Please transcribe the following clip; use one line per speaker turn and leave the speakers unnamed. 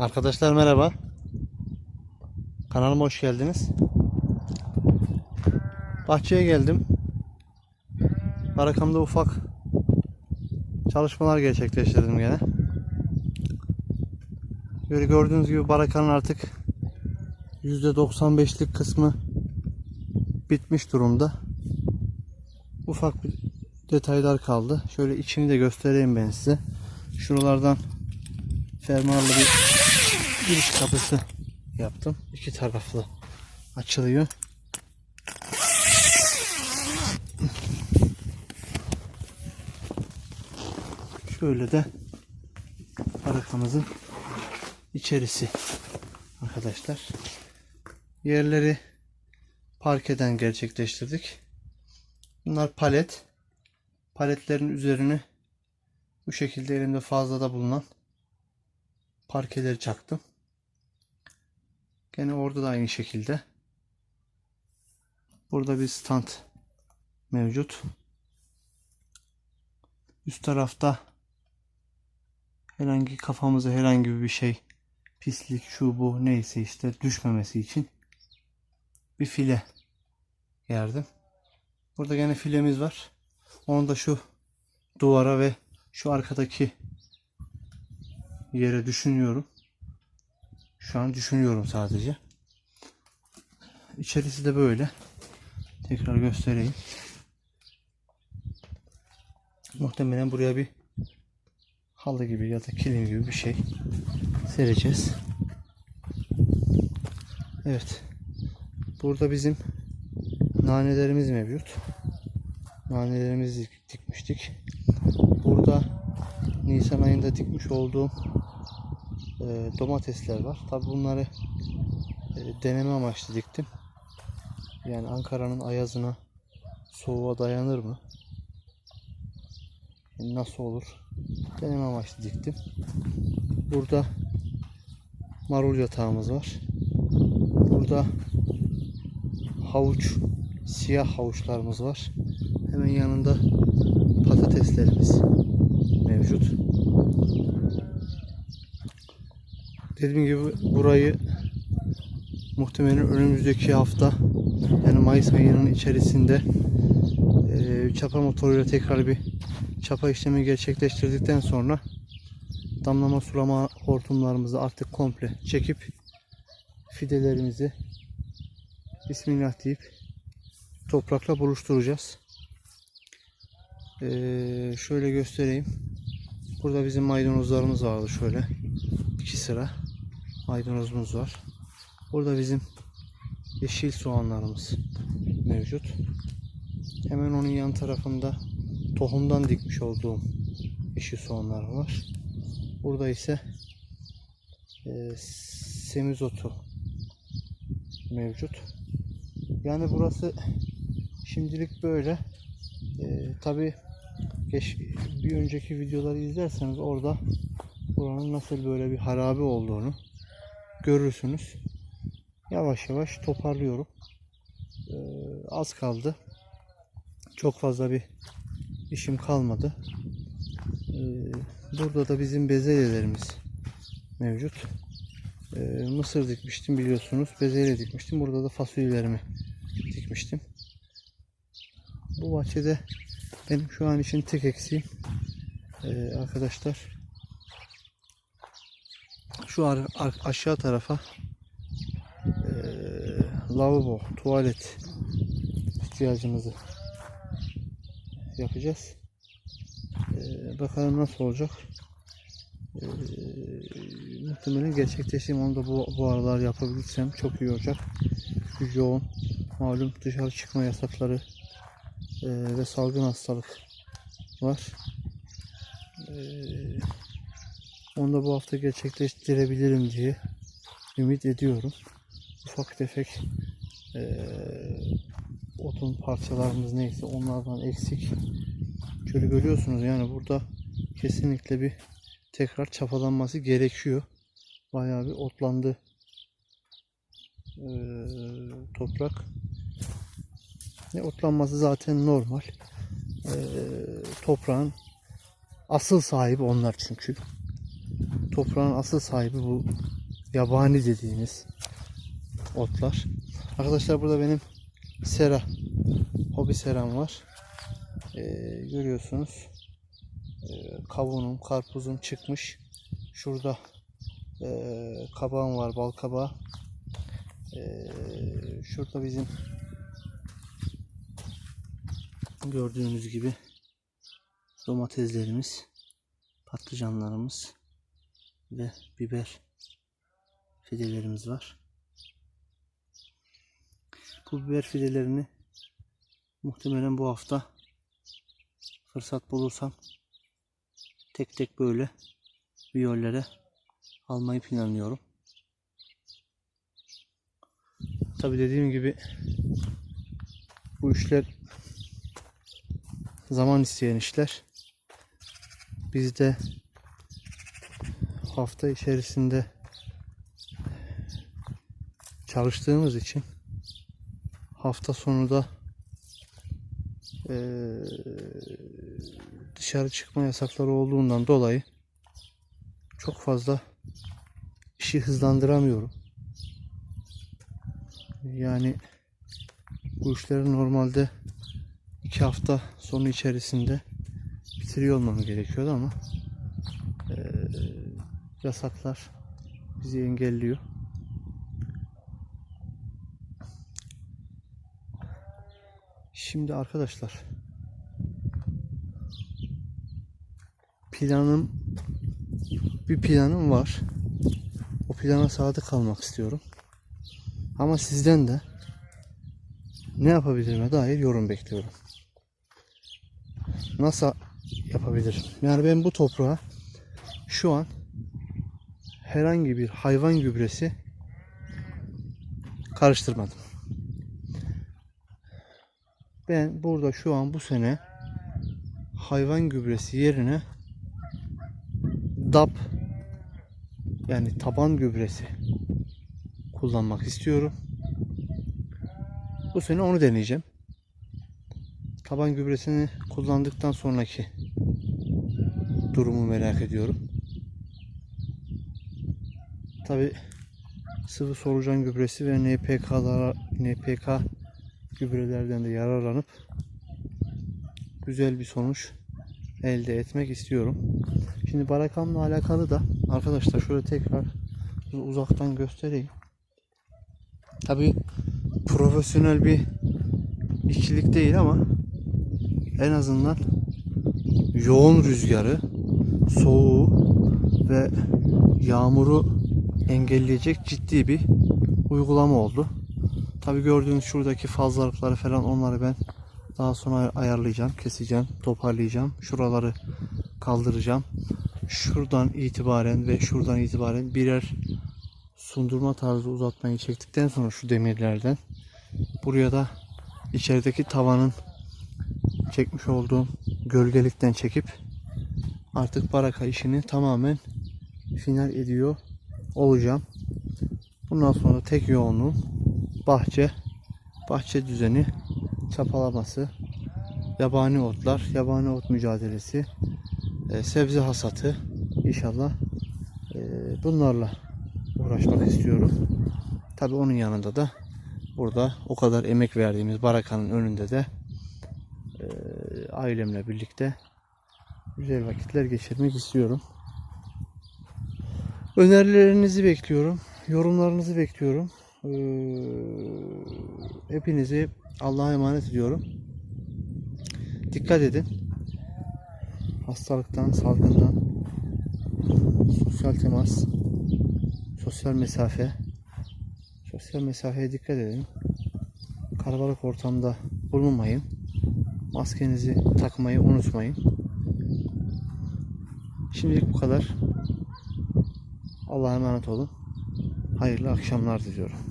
Arkadaşlar merhaba. Kanalıma hoş geldiniz. Bahçeye geldim. Barakamda ufak çalışmalar gerçekleştirdim gene. Böyle gördüğünüz gibi barakanın artık %95'lik kısmı bitmiş durumda. Ufak bir detaylar kaldı. Şöyle içini de göstereyim ben size. Şuralardan fermuarlı bir giriş kapısı yaptım. İki taraflı açılıyor. Şöyle de arakamızın içerisi arkadaşlar. Yerleri parkeden gerçekleştirdik. Bunlar palet. Paletlerin üzerine bu şekilde elimde fazlada bulunan parkeleri çaktım. Gene orada da aynı şekilde. Burada bir stand mevcut. Üst tarafta herhangi kafamıza herhangi bir şey pislik şu bu neyse işte düşmemesi için bir file gerdim. Burada gene filemiz var. Onu da şu duvara ve şu arkadaki yere düşünüyorum. Şu an düşünüyorum sadece. İçerisi de böyle. Tekrar göstereyim. Muhtemelen buraya bir halı gibi ya da kilim gibi bir şey sereceğiz. Evet. Burada bizim nanelerimiz mevcut. Nanelerimizi dikmiştik. Burada Nisan ayında dikmiş olduğum e, domatesler var. Tabi bunları e, deneme amaçlı diktim. Yani Ankara'nın ayazına soğuğa dayanır mı? Yani nasıl olur? Deneme amaçlı diktim. Burada marul yatağımız var. Burada havuç, siyah havuçlarımız var. Hemen yanında patateslerimiz mevcut. Dediğim gibi burayı muhtemelen önümüzdeki hafta yani Mayıs ayının içerisinde eee, çapa motoruyla tekrar bir çapa işlemi gerçekleştirdikten sonra damlama sulama hortumlarımızı artık komple çekip fidelerimizi Bismillah deyip toprakla buluşturacağız. Eee, şöyle göstereyim. Burada bizim maydanozlarımız vardı şöyle. iki sıra maydanozumuz var. Burada bizim yeşil soğanlarımız mevcut. Hemen onun yan tarafında tohumdan dikmiş olduğum yeşil soğanlar var. Burada ise e, semizotu mevcut. Yani burası şimdilik böyle. E, Tabi bir önceki videoları izlerseniz orada buranın nasıl böyle bir harabe olduğunu görürsünüz. Yavaş yavaş toparlıyorum. Ee, az kaldı. Çok fazla bir işim kalmadı. Ee, burada da bizim bezelyelerimiz mevcut. Ee, mısır dikmiştim biliyorsunuz. Bezelye dikmiştim. Burada da fasulyelerimi dikmiştim. Bu bahçede benim şu an için tek eksiğim ee, arkadaşlar şu aşağı tarafa eee, lavabo, tuvalet ihtiyacımızı yapacağız. Eee, bakalım nasıl olacak. Eee, muhtemelen gerçekleşeyim. Onu da bu, bu aralar yapabilirsem çok iyi olacak. Çünkü yoğun. Malum dışarı çıkma yasakları eee, ve salgın hastalık var. Eee onu da bu hafta gerçekleştirebilirim diye ümit ediyorum. Ufak tefek eee otun parçalarımız neyse onlardan eksik. Şöyle görüyorsunuz yani burada kesinlikle bir tekrar çapalanması gerekiyor. Bayağı bir otlandı eee, toprak. Ne otlanması zaten normal. Eee, toprağın asıl sahibi onlar çünkü toprağın asıl sahibi bu yabani dediğimiz otlar. Arkadaşlar burada benim sera, hobi seram var. Ee, görüyorsunuz. Ee, kavunum, karpuzum çıkmış. Şurada ee, kabağım var, bal kabağı. Ee, şurada bizim gördüğünüz gibi domateslerimiz, patlıcanlarımız ve biber fidelerimiz var. Bu biber fidelerini muhtemelen bu hafta fırsat bulursam tek tek böyle viyollere almayı planlıyorum. Tabi dediğim gibi bu işler zaman isteyen işler. Biz de hafta içerisinde çalıştığımız için hafta sonu da eee, dışarı çıkma yasakları olduğundan dolayı çok fazla işi hızlandıramıyorum. Yani bu işleri normalde iki hafta sonu içerisinde bitiriyor olmam gerekiyordu ama yasaklar bizi engelliyor. Şimdi arkadaşlar planım bir planım var. O plana sadık kalmak istiyorum. Ama sizden de ne yapabilirime dair yorum bekliyorum. Nasıl yapabilirim? Yani ben bu toprağa şu an herhangi bir hayvan gübresi karıştırmadım. Ben burada şu an bu sene hayvan gübresi yerine DAP yani taban gübresi kullanmak istiyorum. Bu sene onu deneyeceğim. Taban gübresini kullandıktan sonraki durumu merak ediyorum. Tabi sıvı solucan gübresi ve NPK'lara NPK gübrelerden de yararlanıp güzel bir sonuç elde etmek istiyorum. Şimdi barakamla alakalı da arkadaşlar şöyle tekrar uzaktan göstereyim. Tabi profesyonel bir işçilik değil ama en azından yoğun rüzgarı, soğuğu ve yağmuru engelleyecek ciddi bir uygulama oldu. Tabi gördüğünüz şuradaki fazlalıkları falan onları ben daha sonra ayarlayacağım, keseceğim, toparlayacağım. Şuraları kaldıracağım. Şuradan itibaren ve şuradan itibaren birer sundurma tarzı uzatmayı çektikten sonra şu demirlerden buraya da içerideki tavanın çekmiş olduğum gölgelikten çekip artık baraka işini tamamen final ediyor olacağım. Bundan sonra tek yoğunluğum bahçe, bahçe düzeni, çapalaması, yabani otlar, yabani ot mücadelesi, e, sebze hasatı inşallah e, bunlarla uğraşmak istiyorum. Tabi onun yanında da burada o kadar emek verdiğimiz barakanın önünde de e, ailemle birlikte güzel vakitler geçirmek istiyorum. Önerilerinizi bekliyorum. Yorumlarınızı bekliyorum. Ee, hepinizi Allah'a emanet ediyorum. Dikkat edin. Hastalıktan, salgından, sosyal temas, sosyal mesafe, sosyal mesafeye dikkat edin. Kalabalık ortamda bulunmayın. Maskenizi takmayı unutmayın. Şimdilik bu kadar. Allah'a emanet olun. Hayırlı akşamlar diliyorum.